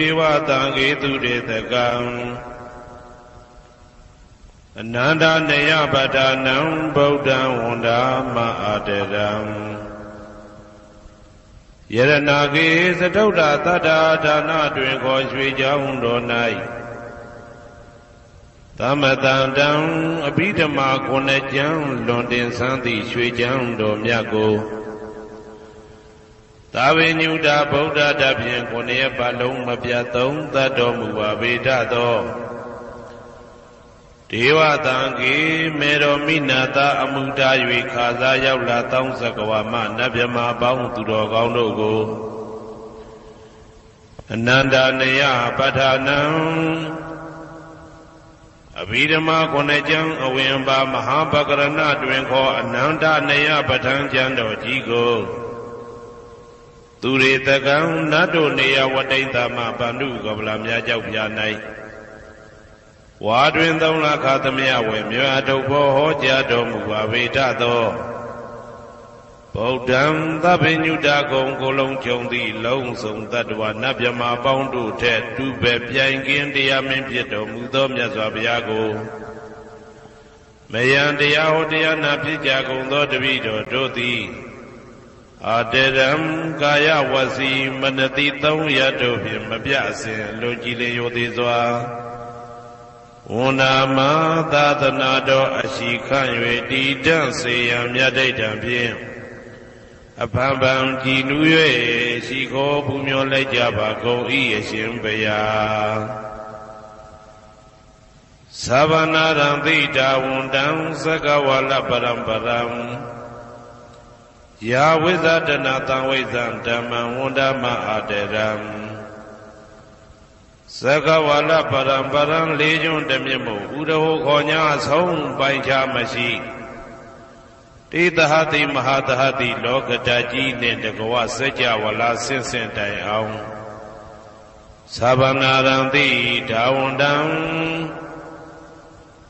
ဒေဝတံခေသူတေတကံအနန္တနေယပဒနံဗုဒ္ဓံဝန္ဒာမအာတရံယရနာကေသတုဒ္ဓတတ္တာဒါနတွင်ခေါ်ရွှေကြောင်းတော်၌သမတန္တံအဘိဓမ္မာခုနှစ်ကျမ်းလွန်တင်ဆန်းသည့်ရွှေကျမ်းတော်မြတ်ကို သာဝေညုတာဗုဒ္ဓတဖြင့်ခုနှစ်ရက်ပတ်လုံးမပြတ်သုံးသတ်တော်မူပါဗေဒသောဒေဝတံကေမေတော်မိနာတာအမှုတာ၍ခါစားရောက်လာတောင်းစကဝါမနတ်မြမပေါင်းသူတော်ကောင်းတို့ကိုအနန္တနယပဋ္ဌာနံအဘိဓမ္မာခုနှစ်ကျမ်းအဝင်ပါမဟာပကရဏတွင်ခေါ်အနန္တနယပဋ္ဌာန်းကျမ်းတော်ကြီးကို သူရေတကံနတ်တို့နေယဝတိတမဗန္ဓုကပလာများကြောက်ပြ၌ဝါတွင်သုံးလခါသမယဝေမြွာထုတ်ဘောဟောကြားတော်မူပါဗေဒသောဗုဒ္ဓံသဗ္ဗညုတကုံကိုလုံးကြုံသည့်လုံးစုံတ attva နတ်မြမာပေါင်းတို့ထက်တူပဲပြိုင်ကင်းတရားမင်းဖြစ်တော်မူသောမြတ်စွာဘုရားကိုမယံတရားဟောတရားနာဖြစ်ကြကုန်သောတပည့်တော်တို့သည် အာတရံကာယဝစီမနတိသုံးရတို့ဖြင့်မပြအစဉ်လူကြည်လင်ရိုသေးစွာဝန္နာမသာသနာတော်အရှိခန့်၍တည်တံ့စေရန်မြတ်ဒိဋ္ဌံဖြင့်အဖန်ဖန်ကြည်နူး၍ရှိခိုးပူမျောလိုက်ကြပါကုန်၏အရှင်ဘုရားသဗ္ဗနာရံသိတာဝန္တံသကဝလပရံပရံ ယာဝိဇဒနာတံဝိဇံဓမ္မံဝန္ဒမအာတရံသကဝလပရံပရံလေးကျွန်းတမြင့်မို့ဥရဟောခေါ်ညာဆုံးပိုင်ချမရှိတေတဟတိမဟာတဟတိလောကတကြီးနှင့်တကဝစัจ java လာဆင့်ဆင့်တိုင်အောင်သဗ္ဗနာရံတိဒါဝန္တံ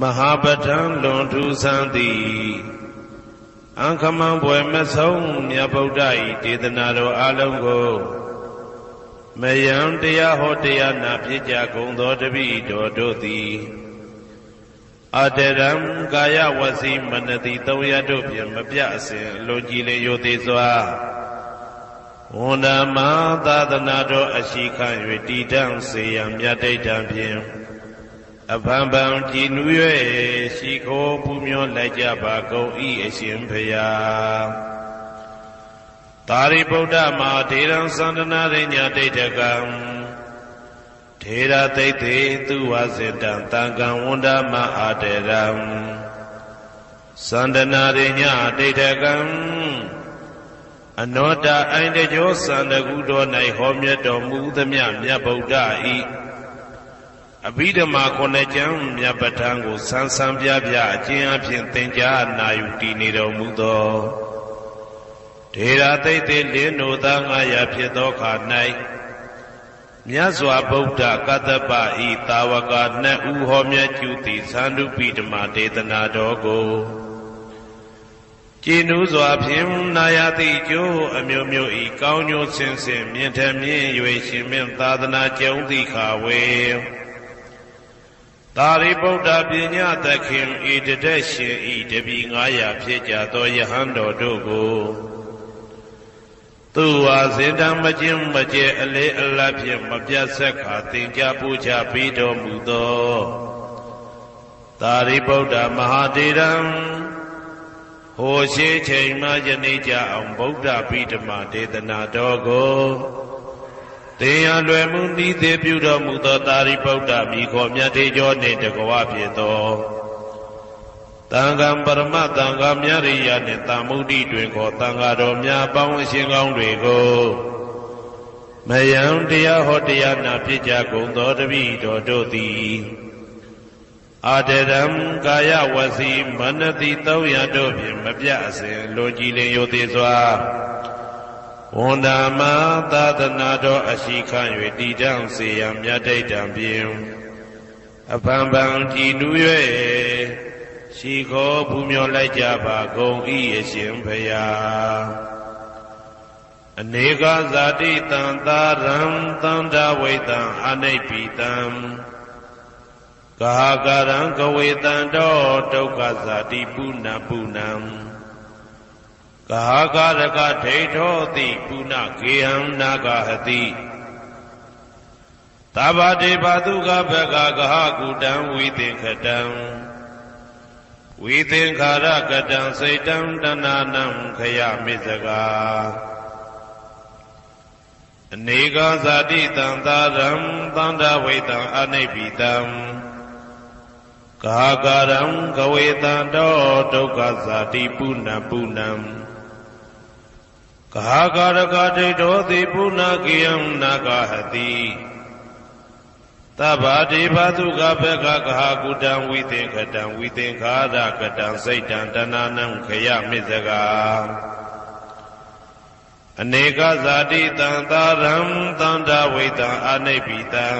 မဟာပဋ္ဌံလွန်ထူးဆန်းသည်အံခမံဘွယ်မဆုံးမြတ်ဗုဒ္ဓ၏ဒေသနာတော်အလုံးကိုမယံတရားဟောတရားနာဖြစ်ကြကုန်သောတပည့်တော်တို့သည်အတရံကာယဝစီမနတိသုံးရတို့ဖြင့်မပြအစဉ်အလွန်ကြည်လင်ရိုသေးစွာဝန္ဒမသာသနာတော်အရှိခံ၍တည်တံ့စေရန်မြတ်ဒိဋ္ဌံဖြင့် အဖန်ဖန်ကြည်နူး၍ရှိခိုးပူမျောလိုက်ကြပါကုန်၏အရှင်ဖျားသာရိပုတ္တမဟာဒေရံသန္တနာရိညာဒိဋ္ဌကံထေရသိသိသူဝစေတံတံကံဝန္ဒမအာတေရံသန္တနာရိညာဒိဋ္ဌကံအနောတအိုင်တကြောသန္တကုတော်၌ဟောမြတ်တော်မူသမျှမြတ်ဗုဒ္ဓဤ အဘိဓမ္မာခုနှစ်ကျမ်းမြတ်ပဋ္ဌာန်းကိုဆန်းဆန်းပြပြအကျဉ်းအဖြစ်သင်ကြားနာယူတည်နေတော်မူသောဒေရာသိသိလင်းတို့သာငါရဖြစ်သောခါ၌မြတ်စွာဘုရားကတ္တပဤတာဝကနှစ်ဦးဟောမြတ်ကျူသည်သန္ဓုပိဓမ္မာဒေသနာတော်ကိုကျင်းဥစွာဖြင့်နာယတိကျိုးအမျိုးမျိုးဤကောင်းကျိုးဆင်းဆင်းမြင့်ထမြင့်၍ရှင်မင်းသာသနာကျုံသည့်ခါဝေ သာရိပုတ္တပညာသခင်ဤတတက်ရှင်ဤတပည့်900ဖြစ်ကြသောယဟန်တော်တို့ကိုသူဝါစေတံမကျင်းမကျဲအလေးအလတ်ဖြင့်မပြတ်ဆက်ခါသင်ကြားပူချပြီးတော်မူသောသာရိပုတ္တမဟာတေရံဟိုရှိချိန်မှယနေ့ကြအောင်ဗုဒ္ဓပိဓမဒေသနာတော်ကို သင်ရလွယ်မှုဤသေးပြုတော်မူသောသာရိပုတ္တမိခေါ်မြတ်ထေကျော်နှင့်တကွာဖြစ်သောတန်ခါပရမတန်ခါမြရိယာနှင့်တာမုဒ္ဒိတွင်ခေါ်တန်ခါတော်များပေါင်းအရှင်ကောင်းတွေကိုမယံတရားဟောတရားနာဖြစ်ကြကုန်သောတပည့်တော်တို့သည်အာတရံကာယဝစီမနတိသုံးရတို့ဖြင့်မပြအစဉ်လိုကြည်လင်ယိုသေးစွာ ဝန္ဒာမသာသနာတော်အရှိခံ၍တည်တံ့စေရန်မြတ်တိတ်တံဖြင့်အပံပံကြည်နူး၍ရှိခေါ်ဘူးမြော်လိုက်ကြပါကုန်၏အရှင်ဖရာအနေကဇာတိတံသာရံသန္တာဝိတံအနိပိတံကာကရံကဝေတံတောဒုက္ခဇာတိပုဏ္ဏပုဏ္ဏံ ကာကရကဒိဋ္ဌောတိပုဏ္ဏကေဟံနာဂဟတိသဗ္ဗတေဘာတုကဘကကဟကုတံဝိသင်္ခတံဝိသင်္ခာရကတံစိတ်တံတဏနံခယမိစကာအနေကဇာတိတံသာရံသန္တာဝိတံအနိပိတံကာကရံကဝေတံတောဒုက္ခဇာတိပုဏ္ဏပုဏ္ဏံ ကာကရကဒိဋ္ဌောတိပုဏ္ဏကေယံနာဂဟတိသဗ္ဗတိဘာတုကဘကကဟာကုတံဝိသင်္ခတံဝိသင်္ခာရကတံစိတ်တံတဏနံခယမစ္ဆကာအနေကဇာတိတံသာရံသန္တာဝိတံအနိပိတံ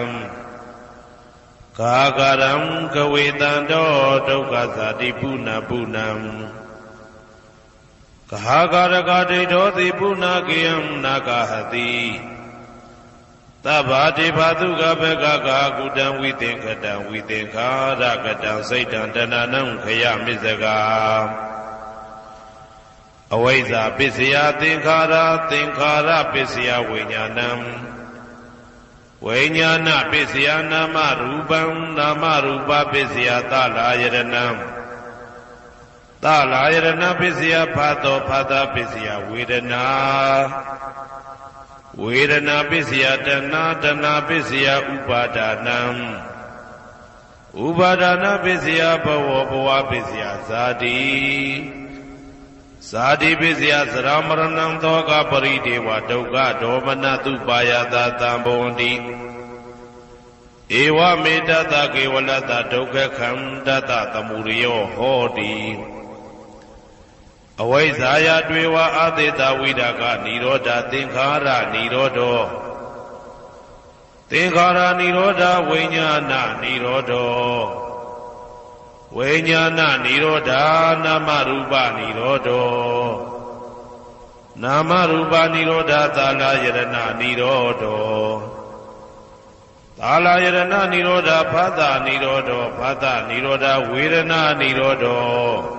ကာကရံကဝေတံတောဒုက္ခဇာတိပုဏ္ဏပုဏ္ဏံ ကာကရကဒိဋ္ဌောတိပုဏ္ဏကေယံနာဂဟတိသဗ္ဗတိဘာတုကဘကကာကုတံဝိသင်္ခတံဝိသင်္ခာရကတံစိတ်တံတဏနံခယမစ္ဆကာအဝိဇ္ဇာပစ္စယသင်္ခါရသင်္ခါရပစ္စယဝိညာဏံဝိညာဏပစ္စယနာမရူပံနာမရူပပစ္စယသလာယရဏံ သလာယရဏပစ္စယဖာတောဖာတာပစ္စယဝေဒနာဝေဒနာပစ္စယတဏတဏပစ္စယဥပါဒာနံဥပါဒနာပစ္စယဘဝဘဝပစ္စယဇာတိဇာတိပစ္စယသရမရဏံသောကပရိဒေဝဒုက္ခဒေါမနတုပါယတာတံဘဝန္တိဧဝမေတ္တကေဝလတ္တဒုက္ခခန္တတသမုရိယောဟောတိ အဝိဇ္ဇာယတွေဝအာသေတဝိဒကនិရောဓသင်္ခါရនិရောဓောသင်္ခါရនិရောဓဝိညာဏនិရောဓောဝိညာဏនិရောဓနာမရူပនិရောဓောနာမရူပនិရောဓသာလယရဏនិရောဓောသာလယရဏនិရောဓဖသនិရောဓောဖသនិရောဓဝေဒနာនិရောဓော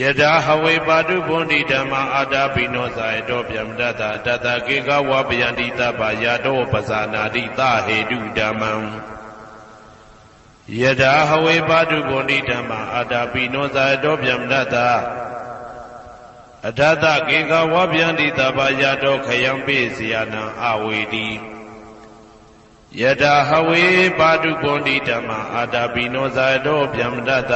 ယထာဟဝေပါတုဗုန်တိဓမ္မာအာတာပိနောဇာယတောဗျမတတတတကေကဝပယန္တိတပယာတောပဇာနာတိသဟေတုဓမ္မံယထာဟဝေပါတုဗုန်တိဓမ္မာအာတာပိနောဇာယတောဗျမတတအထတကေကဝပယန္တိတပယာတောခယံပိစီယနံအဝေတိယထာဟဝေပါတုဗုန်တိဓမ္မာအာတာပိနောဇာယတောဗျမတတ